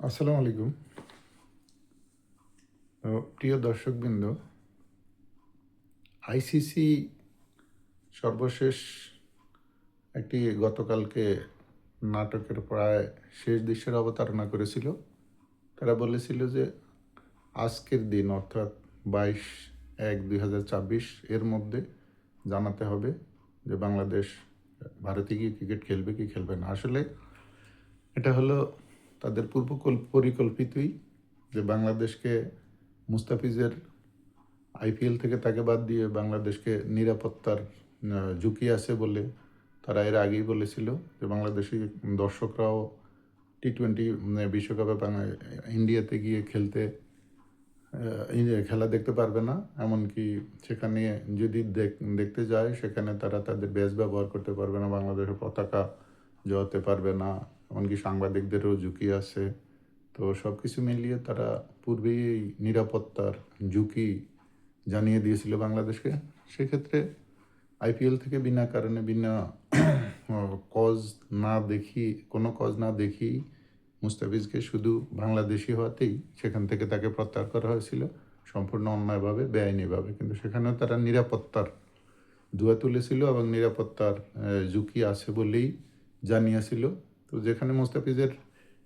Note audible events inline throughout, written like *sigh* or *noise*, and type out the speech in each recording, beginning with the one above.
আসসালামু আলাইকুম। প্রিয় দর্শকবৃন্দ আইসিসি সর্বশেষ একটি গতকালকে নাটকের প্রায় শেষ দৃশ্যের অবতারণা করেছিল। তারা বলেছিল যে আজকের দিন, অর্থাৎ বাইশ এক দুই এর মধ্যে জানাতে হবে যে বাংলাদেশ ভারতে গিয়ে ক্রিকেট খেলবে কি খেলবে না। আসলে এটা হলো তাদের পূর্ব পরিকল্পিতই যে বাংলাদেশকে মুস্তাফিজের আইপিএল থেকে তাকে বাদ দিয়ে বাংলাদেশকে নিরাপত্তার ঝুঁকি আছে বলে তারা এর আগেই বলেছিল যে বাংলাদেশি দর্শকরাও টি টোয়েন্টি বিশ্বকাপে বাংলা- ইন্ডিয়াতে গিয়ে খেলতে খেলা দেখতে পারবে না। এমনকি সেখানে যদি দেখ- দেখতে যায়, সেখানে তারা তাদের ব্যাস ব্যবহার করতে পারবে না, বাংলাদেশের পতাকা জোয়াতে পারবে না। এমনকি সাংবাদিকদেরও ঝুঁকি আছে। তো সব কিছু মিলিয়ে তারা পূর্বেই এই নিরাপত্তার ঝুঁকি জানিয়ে দিয়েছিল বাংলাদেশকে। সেক্ষেত্রে আইপিএল থেকে বিনা কারণে, বিনা কজ না দেখি, কোনো কজ না দেখি মুস্তাফিজকে শুধু বাংলাদেশি হওয়াতেই সেখান থেকে তাকে প্রত্যাহার করা হয়েছিল। সম্পূর্ণ অন্যায়ভাবে, বেআইনিভাবে। কিন্তু সেখানেও তারা নিরাপত্তার ধুয়া তুলেছিল এবং নিরাপত্তার ঝুঁকি আছে বলেই জানিয়েছিল। তো যেখানে মোস্তাফিজের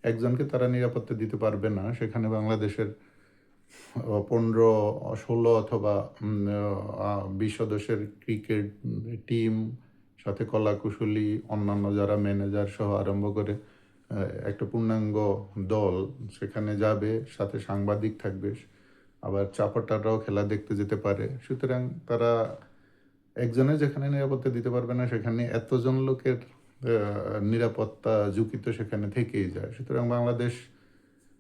একজনকে তারা নিরাপত্তা দিতে পারবে না, সেখানে বাংলাদেশের পনেরো, ষোলো অথবা বিশ সদস্যের ক্রিকেট টিম সাথে কলা কুশলী অন্যান্য যারা ম্যানেজার সহ আরম্ভ করে একটা পূর্ণাঙ্গ দল, সেখানে যাবে, সাথে সাংবাদিক থাকবে, আবার চাপাটাররাও খেলা দেখতে যেতে পারে। সুতরাং তারা একজনে যেখানে নিরাপত্তা দিতে পারবে না, সেখানে এতজন লোকের নিরাপত্তা ঝুঁকি তো সেখানে থেকেই যায়। সুতরাং বাংলাদেশ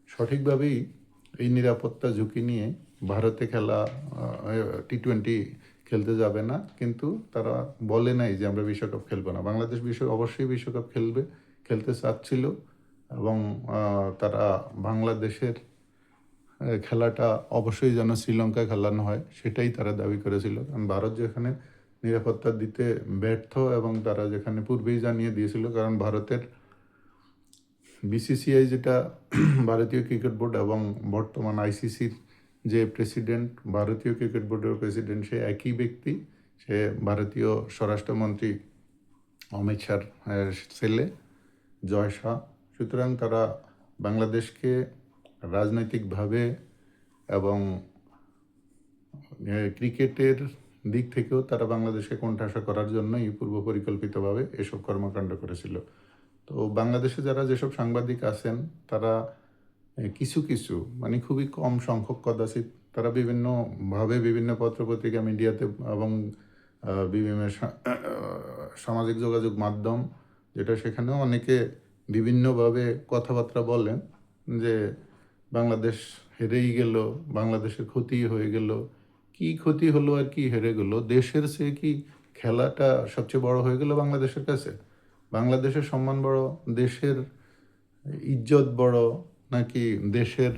সঠিকভাবেই এই নিরাপত্তা ঝুঁকি নিয়ে ভারতে খেলা টি টোয়েন্টি খেলতে যাবে না। কিন্তু তারা বলে নাই যে আমরা বিশ্বকাপ খেলব না। বাংলাদেশ বিশ্ব অবশ্যই বিশ্বকাপ খেলবে, খেলতে চাচ্ছিল এবং তারা বাংলাদেশের খেলাটা অবশ্যই যেন শ্রীলঙ্কা খেলানো হয়, সেটাই তারা দাবি করেছিল। কারণ ভারত যেখানে নিরাপত্তা দিতে ব্যর্থ এবং তারা যেখানে পূর্বেই জানিয়ে দিয়েছিল, কারণ ভারতের বিসিসিআই যেটা *clears throat* ভারতীয় ক্রিকেট বোর্ড এবং বর্তমান আইসিসির যে প্রেসিডেন্ট, ভারতীয় ক্রিকেট বোর্ডের প্রেসিডেন্ট সে একই ব্যক্তি। সে ভারতীয় স্বরাষ্ট্রমন্ত্রী অমিত শাহর ছেলে জয় শাহ। সুতরাং তারা বাংলাদেশকে রাজনৈতিকভাবে এবং ক্রিকেটের দিক থেকেও তারা বাংলাদেশকে কোণঠাসা করার জন্যই পূর্ব পরিকল্পিতভাবে এসব কর্মকাণ্ড করেছিল। তো বাংলাদেশে যারা যেসব সাংবাদিক আছেন, তারা কিছু কিছু মানে খুবই কম সংখ্যক কদাচিত তারা বিভিন্নভাবে বিভিন্ন পত্রপত্রিকা মিডিয়াতে এবং বিভিন্ন সামাজিক যোগাযোগ মাধ্যম, যেটা সেখানেও অনেকে বিভিন্নভাবে কথাবার্তা বলেন যে বাংলাদেশ হেরেই গেল, বাংলাদেশের ক্ষতি হয়ে গেল কি ক্ষতি হলো আর কি হেরে গেলো? দেশের সে কি খেলাটা সবচেয়ে বড় হয়ে গেল বাংলাদেশের কাছে? বাংলাদেশের সম্মান বড়, দেশের ইজ্জত বড়, নাকি দেশের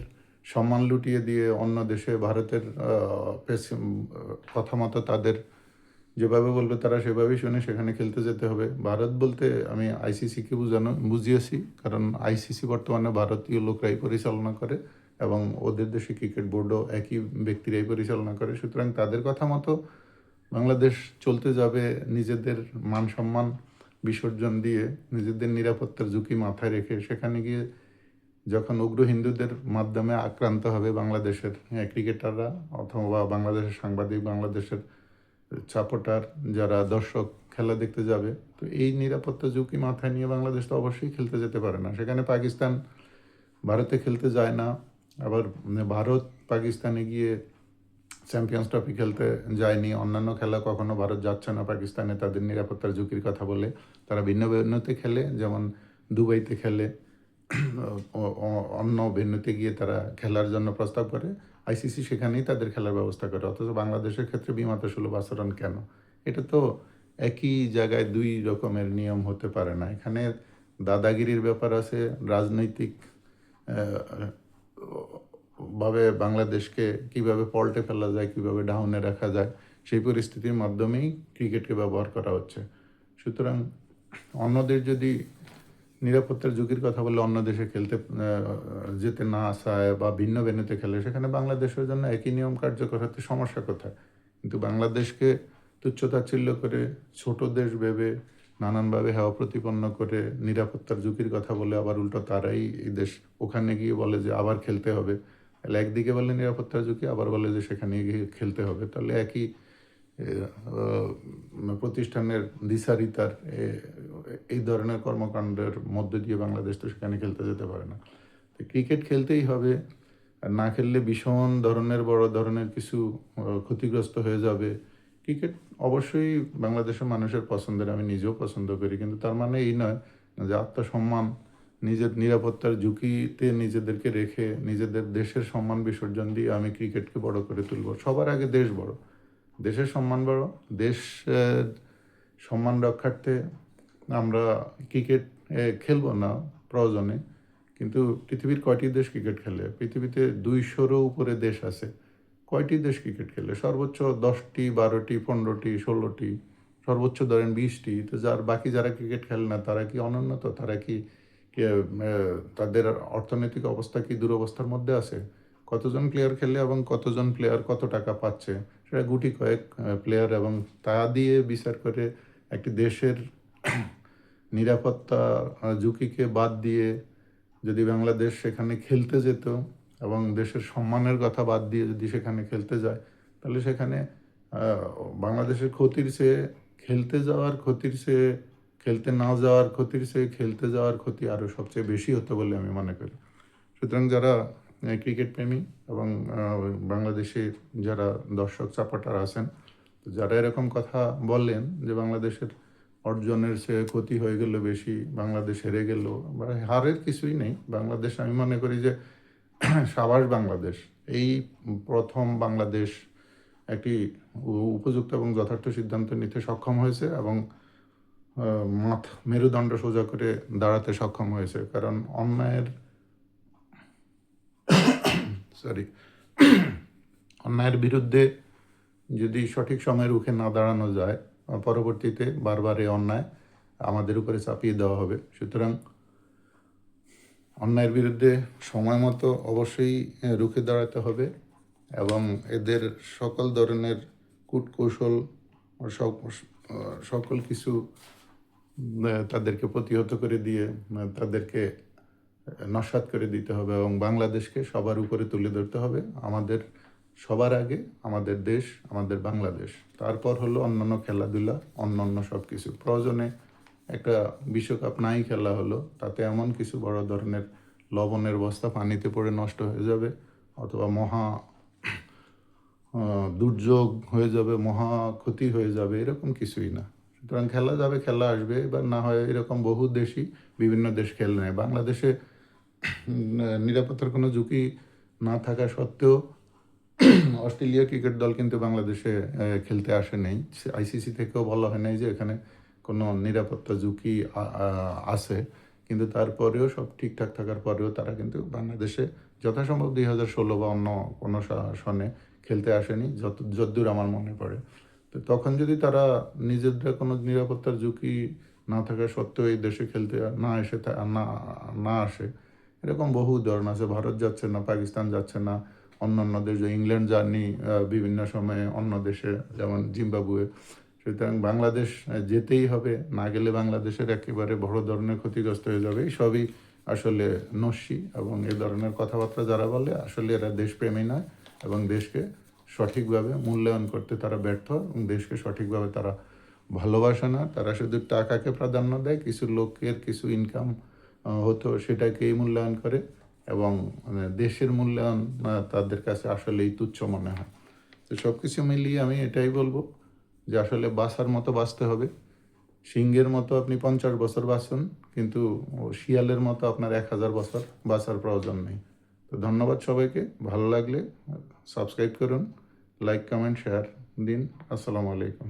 সম্মান লুটিয়ে দিয়ে অন্য দেশে ভারতের কথা মতো তাদের যেভাবে বলবে তারা সেভাবেই শুনে সেখানে খেলতে যেতে হবে। ভারত বলতে আমি আইসিসিকে বুঝানো, বুঝিয়েছি, কারণ আইসিসি বর্তমানে ভারতীয় লোকরাই পরিচালনা করে। এবং ওদের দেশে ক্রিকেট বোর্ডও একই ব্যক্তিরাই পরিচালনা করে। সুতরাং তাদের কথা মতো বাংলাদেশ চলতে যাবে নিজেদের মান সম্মান বিসর্জন দিয়ে নিজেদের নিরাপত্তার ঝুঁকি মাথায় রেখে। সেখানে গিয়ে যখন উগ্র হিন্দুদের মাধ্যমে আক্রান্ত হবে বাংলাদেশের হ্যাঁ, ক্রিকেটাররা অথবা বাংলাদেশের সাংবাদিক বাংলাদেশের সাপোর্টার যারা দর্শক খেলা দেখতে যাবে তো এই নিরাপত্তা ঝুঁকি মাথায় নিয়ে বাংলাদেশ তো অবশ্যই খেলতে যেতে পারে না। সেখানে পাকিস্তান ভারতে খেলতে যায় না। আবার ভারত পাকিস্তানে গিয়ে চ্যাম্পিয়ন্স ট্রফি খেলতে যায়নি। অন্যান্য খেলা কখনো ভারত যাচ্ছে না পাকিস্তানে, তাদের নিরাপত্তার ঝুঁকির কথা বলে। তারা ভিন্ন ভিন্নতে খেলে, যেমন দুবাইতে খেলে। অন্য ভেন্যুতে গিয়ে তারা খেলার জন্য প্রস্তাব করে। আইসিসি সেখানেই তাদের খেলার ব্যবস্থা করে। অথচ বাংলাদেশের ক্ষেত্রে বিমাত সুলভ আচরণ কেন? এটা তো একই জায়গায় দুই রকমের নিয়ম হতে পারে না। এখানে দাদাগিরির ব্যাপার আছে, রাজনৈতিক ভাবে বাংলাদেশকে কীভাবে পল্টে ফেলা যায়, কীভাবে ডাউনে রাখা যায়, সেই পরিস্থিতির মাধ্যমেই ক্রিকেটকে ব্যবহার করা হচ্ছে। সুতরাং অন্যদের যদি নিরাপত্তার ঝুঁকির কথা বলে অন্য দেশে খেলতে যেতে না আসায় বা ভিন্ন ভেন্যুতে খেলে, সেখানে বাংলাদেশের জন্য একই নিয়ম কার্যকর হতে সমস্যা কোথায়? কিন্তু বাংলাদেশকে তুচ্ছতাচ্ছিল্য করে ছোট দেশ ভেবে নানানভাবে হেওয়া প্রতিপন্ন করে নিরাপত্তার ঝুঁকির কথা বলে আবার উল্টো তারাই এই দেশ ওখানে গিয়ে বলে যে আবার খেলতে হবে। তাহলে একদিকে বলে নিরাপত্তার ঝুঁকি, আবার বলে যে সেখানে গিয়ে খেলতে হবে। তাহলে একই প্রতিষ্ঠানের দিশারিতার এই ধরনের কর্মকাণ্ডের মধ্যে দিয়ে বাংলাদেশ তো সেখানে খেলতে যেতে পারে না। তো ক্রিকেট খেলতেই হবে। আর না খেললে ভীষণ ধরনের, বড় ধরনের কিছু ক্ষতিগ্রস্ত হয়ে যাবে। ক্রিকেট অবশ্যই বাংলাদেশের মানুষের পছন্দের, আমি নিজেও পছন্দ করি। কিন্তু তার মানে এই নয় যে আত্মসম্মান, নিজের নিরাপত্তার ঝুঁকিতে নিজেদেরকে রেখে নিজেদের দেশের সম্মান বিসর্জন দিয়ে আমি ক্রিকেটকে বড় করে তুলব। সবার আগে দেশ বড়। দেশের সম্মান বড় দেশ সম্মান রক্ষার্থে আমরা ক্রিকেট খেলব না প্রয়োজনে। কিন্তু পৃথিবীর কয়টি দেশ ক্রিকেট খেলে? পৃথিবীতে দুইশোরও উপরে দেশ আছে। কয়টি দেশ ক্রিকেট খেলে? সর্বোচ্চ দশটি, বারোটি, পনেরোটি, ষোলোটি, সর্বোচ্চ ধরেন বিশটি। তো যার, বাকি যারা ক্রিকেট খেলে না, তারা কি অনুন্নত তারা কি তাদের অর্থনৈতিক অবস্থা কি দুরবস্থার মধ্যে আছে? কতজন প্লেয়ার খেলে এবং কতজন প্লেয়ার কত টাকা পাচ্ছে? সেটা গুটি কয়েক প্লেয়ার এবং তা দিয়ে বিচার করে একটি দেশের নিরাপত্তা ঝুঁকিকে বাদ দিয়ে যদি বাংলাদেশ সেখানে খেলতে যেত এবং দেশের সম্মানের কথা বাদ দিয়ে যদি সেখানে খেলতে যায় তাহলে সেখানে বাংলাদেশের ক্ষতির চেয়ে খেলতে যাওয়ার ক্ষতির চেয়ে খেলতে না যাওয়ার ক্ষতির চেয়ে খেলতে যাওয়ার ক্ষতি আরও সবচেয়ে বেশি হতো বলে আমি মনে করি। সুতরাং যারা ক্রিকেট প্রেমী এবং আহ, বাংলাদেশের যারা দর্শক সাপোর্টার আছেন যারা এরকম কথা বলেন যে বাংলাদেশের অর্জনের সে ক্ষতি হয়ে গেল বেশি বাংলাদেশ হেরে গেল হারের কিছুই নেই বাংলাদেশ আমি মনে করি যে সাবাস বাংলাদেশ, এই প্রথম বাংলাদেশ একটি উপযুক্ত এবং যথার্থ সিদ্ধান্ত নিতে সক্ষম হয়েছে এবং মাথ মেরুদণ্ড সোজা করে দাঁড়াতে সক্ষম হয়েছে। কারণ অন্যায়ের সরি অন্যায়ের বিরুদ্ধে যদি সঠিক সময় রুখে না দাঁড়ানো যায়, পরবর্তীতে বারবার এই অন্যায় আমাদের উপরে চাপিয়ে দেওয়া হবে। সুতরাং অন্যায়ের বিরুদ্ধে সময় মতো অবশ্যই রুখে দাঁড়াতে হবে এবং এদের সকল ধরনের কূটকৌশল সকল কিছু তাদেরকে প্রতিহত করে দিয়ে তাদেরকে নস্বাত করে দিতে হবে এবং বাংলাদেশকে সবার উপরে তুলে ধরতে হবে। আমাদের সবার আগে, আমাদের দেশ, আমাদের বাংলাদেশ। তারপর হলো অন্যান্য খেলাধুলা, অন্যান্য সব কিছু প্রয়োজনে একটা বিশ্বকাপ নাই খেলা হলো, তাতে এমন কিছু বড় ধরনের লবণের বস্তা পানিতে পড়ে নষ্ট হয়ে যাবে অথবা মহা দুর্যোগ হয়ে যাবে, মহা ক্ষতি হয়ে যাবে, এরকম কিছুই না। সুতরাং খেলা যাবে, খেলা আসবে, এবার না হয় এরকম বহু দেশই বিভিন্ন দেশ খেলে নেয়। বাংলাদেশে নিরাপত্তার কোনো ঝুঁকি না থাকা সত্ত্বেও অস্ট্রেলিয়া ক্রিকেট দল কিন্তু বাংলাদেশে খেলতে আসে নেই। আইসিসি থেকেও বলা হয় নাই যে এখানে কোনো নিরাপত্তা ঝুঁকি আছে কিন্তু তারপরেও সব ঠিকঠাক থাকার পরেও তারা কিন্তু বাংলাদেশে যথাসম্ভব দুই হাজার ষোলো বা অন্য কোনো সনে খেলতে আসেনি যত যদ্দূর আমার মনে পড়ে। তো তখন যদি তারা নিজেদের কোনো নিরাপত্তার ঝুঁকি না থাকা সত্ত্বেও এই দেশে খেলতে না এসে না না আসে এরকম বহু উদাহরণ আছে। ভারত যাচ্ছে না পাকিস্তান যাচ্ছে না অন্য অন্য দেশ ইংল্যান্ড আহ, বিভিন্ন সময়ে অন্য দেশে যেমন জিম্বাবুয়ে সুতরাং বাংলাদেশ যেতেই হবে। না গেলে বাংলাদেশের একেবারে বড় ধরনের ক্ষতিগ্রস্ত হয়ে যাবে। সবই আসলে নস্যি এবং এই ধরনের কথাবার্তা যারা বলে, আসলে এরা দেশপ্রেমী নয় এবং দেশকে সঠিকভাবে মূল্যায়ন করতে তারা ব্যর্থ এবং দেশকে সঠিকভাবে তারা ভালোবাসে না। তারা শুধু টাকাকে প্রাধান্য দেয়, কিছু লোকের কিছু ইনকাম হতো সেটাকেই মূল্যায়ন করে এবং মানে দেশের মূল্যায়ন তাদের কাছে আসলেই তুচ্ছ মনে হয়। তো সব কিছু মিলিয়ে আমি এটাই বলব যে আসলে বাসার মতো বাঁচতে হবে। সিংহের মতো আপনি পঞ্চাশ বছর বাঁচুন, কিন্তু শিয়ালের মতো আপনার এক হাজার বছর বাঁচার প্রয়োজন নেই। তো ধন্যবাদ সবাইকে, ভালো লাগলে সাবস্ক্রাইব করুন, লাইক, কমেন্ট, শেয়ার দিন। আসসালামু আলাইকুম।